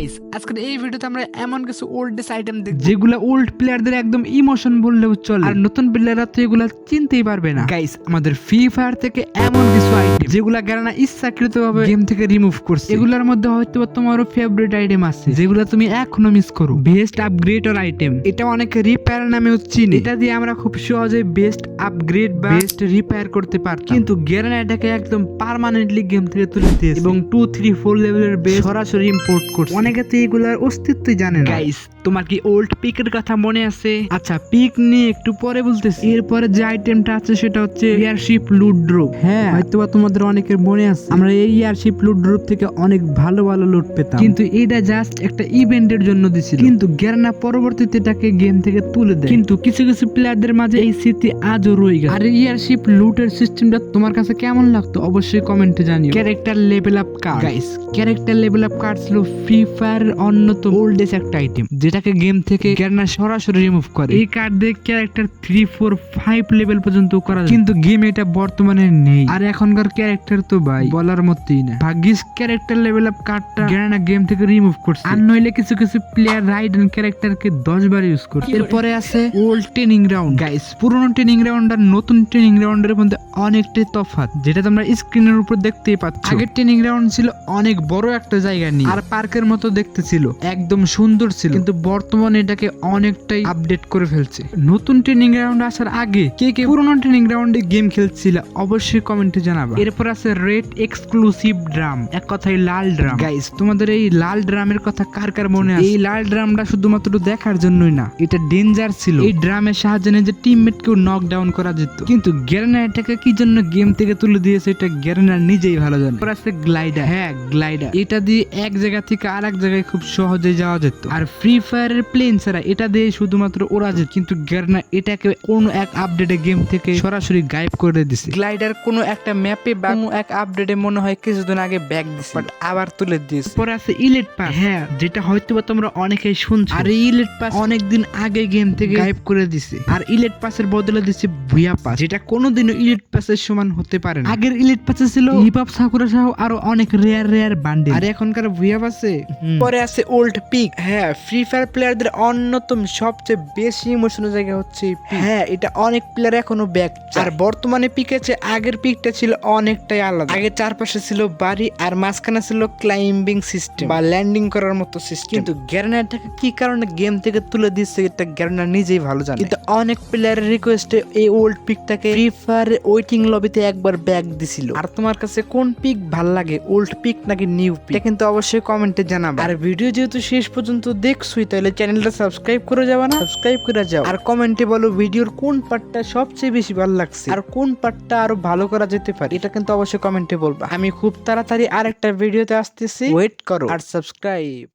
Guys আজকের এই ভিডিওতে আমরা এমন কিছু ওল্ডেস আইটেম দেখব। যেগুলা ওল্ড প্লেয়ারদের একদম ইমোশন বললেও চলে। আর নতুন প্লেয়াররা তো এগুলা চিনতেই পারবে না। গাইস আমাদের ফ্রি ফায়ার থেকে এমন কিছু আইটেম যেগুলা গ্যারানা ইচ্ছাকৃত ভাবে গেম থেকে রিমুভ করছে। এগুলার মধ্যে হয়তো তোমারও ফেভারিট আইটেম আছে। যেগুলা তুমি এখনও মিস করো। বেস্ট আপগ্রেড অর আইটেম এটা অনেকে রিপেয়ার নামেও চিনে। এটা দিয়ে আমরা খুব সহজে বেস্ট আপগ্রেড বা বেস্ট রিপেয়ার করতে পারতাম। কিন্তু গ্যারানা এটাকে একদম পার্মানেন্টলি গেম থেকে তুলে দিয়েছে। এবং টু থ্রি ফোর লেভেলের বেস্ট সরাসরি ইম্পোর্ট করছে। অনেকে তো এগুলার অস্তিত্বই জানে না। গাইস তোমার কি ওল্ড পিকের কথা মনে আছে? আচ্ছা পিক নিয়ে একটু পরে বলতেছি। এরপরে যে আইটেমটা আছে সেটা হচ্ছে এয়ারশিপ লুট ড্রপ হ্যাঁ। হয়তোবা তোমাদের অনেকের মনে আছে আমরা এই এয়ারশিপ লুট ড্রপ থেকে অনেক ভালো ভালো লুট পেতাম। কিন্তু এটা জাস্ট একটা ইভেন্টের জন্য দিছিল। কিন্তু গ্যারানা পরবর্তীতে এটাকে গেম থেকে তুলে দেয়। কিন্তু কিছু কিছু প্লেয়ারদের মাঝে এই স্মৃতি আজও রয়ে গেছে। আর এয়ারশিপ লুটের সিস্টেমটা তোমার কাছে কেমন লাগতো? অবশ্যই কমেন্টে জানিও। Character level up card guys character level up card ছিল ফ্রি ফায়ার অন্যতম ওল্ডেস্ট একটা আইটেম যেটাকে গেম থেকে গ্যারনা সরাসরি রিমুভ করে। এই কার্ড দিয়ে character three four five level পর্যন্ত করা কিন্তু গেম এটা বর্তমানে নেই। আর এখনকার ক্যারেক্টার তো ভাই বলার মতোই না। ভাগ্যিস ক্যারেক্টার লেভেল আপ কার্ডটা গ্যারনা গেম থেকে রিমুভ করছে। আর নইলে কিছু কিছু প্লেয়ার রাইড এন্ড ক্যারেক্টারকে দশ বার ইউজ করছে। এরপরে আছে ওল্ড ট্রেনিং গ্রাউন্ড গাইস পুরোনো ট্রেনিং গ্রাউন্ড আর নতুন ট্রেনিং গ্রাউন্ডের মধ্যে অনেকটাই তফাৎ যেটা তোমরা স্ক্রিনের উপর দেখতেই পাচ্ছ। আগের ট্রেনিং গ্রাউন্ড ছিল অনেক বড় একটা জায়গা নিয়ে। আর পার্কের মতো দেখতে ছিল একদম সুন্দর ছিল। কিন্তু বর্তমানে এটাকে অনেকটাই আপডেট করে ফেলছে। নতুন ট্রেনিং গ্রাউন্ড আসার আগে কে কে পুরোনো ট্রেনিং গ্রাউন্ডে গেম খেলছিল অবশ্যই কমেন্টে জানাবা। এরপর আছে রেড এক্সক্লুসিভ ড্রাম এক কথায় লাল ড্রাম গাইস তোমাদের এই লাল ড্রামের কথা কার কার মনে আছে? এই লাল ড্রামটা শুধুমাত্র দেখার জন্যই না এটা ডেঞ্জার ছিল। এই ড্রামের সাহায্যে নিজের টিমমেট কেও নক ডাউন করা যেত। কিন্তু গ্যারেনা এটাকে কি জন্য গেম থেকে তুলে দিয়েছে এটা গ্যারেনা নিজেই ভালো জানে। এরপর আছে গ্লাইডার হ্যাঁ গ্লাইডার এটা দিয়ে এক জায়গা থেকে আর এক জায়গায় খুব সহজে যাওয়া যেত। আর ফ্রি ফায়ারের প্লেন ছাড়া এটা দিয়ে শুধুমাত্র ওরা যেত কিন্তু গ্যারেনা এটাকে কোন এক আপডেটে গেম থেকে সরাসরি গায়েব করে দিছে। গ্লাইডার কোনো একটা ম্যাপে বা কোনো এক আপডেটে মনে হয় কিছুদিন আগে ব্যাক দিছে বাট আবার তুলে দিয়েছে। পরে আছে ইলেট পাস হ্যাঁ যেটা হয়তো বা তোমরা অনেকেই শুনছো। আর এই ইলেট পাস অনেকদিন আগে গেম থেকে গায়েব করে দিছে। আর ইলেট পাসের বদলে দিছে ভুয়া পাস যেটা কোনোদিনও ইলেট পাসের সমান হতে পারে না। আগের ইলেট পাসে ছিল হিপ হপ সাকুরা সহ আরও অনেক রেয়ার রেয়ার বান্ডেল আর এখনকার ভুয়া পাসে পরে আছে ওল্ড পিক হ্যাঁ ফ্রি ফায়ার প্লেয়ারদের অন্যতম সবচেয়ে বেশি ইমোশনাল জায়গা হচ্ছে হ্যাঁ এটা অনেক প্লেয়ার এখনও ব্যাক আর বর্তমানে পিকেছে আগের পিকটা ছিল অনেকটাই আলাদা। আগে চারপাশে ছিল বাড়ি আর মাঝখানে ছিল ক্লাইম্বিং সিস্টেম বা ল্যান্ডিং করার মতো সিস্টেম কিন্তু গ্যারেনাটাকে কি কারণে গেম থেকে তুলে দিচ্ছে এটা গ্যারেনা নিজেই ভালো জানে। কিন্তু অনেক প্লেয়ারের রিকোয়েস্টে এই ওল্ড পিকটাকে ফ্রি ফায়ার ওয়েটিং লবিতে একবার ব্যাক দিছিল। আর তোমার কাছে কোন পিক ভালো লাগে ওল্ড পিক নাকি নিউ পিক এটা কিন্তু অবশ্যই কমেন্টে জানাবে। আর ভিডিও যেহেতু শেষ পর্যন্ত দেখছুই তাহলে চ্যানেলটা সাবস্ক্রাইব করে যাবে না? সাবস্ক্রাইব করে যাও। আর কমেন্টে বলো ভিডিওর কোন পার্টটা সবচেয়ে বেশি ভালো লাগছে। আর কোন পার্টটা আরও ভালো করা যেতে পারে এটা কিন্তু অবশ্যই কমেন্টে বলবা। আমি খুব তাড়াতাড়ি আরেকটা ভিডিওতে আসতেছি। ওয়েট করো। আর সাবস্ক্রাইব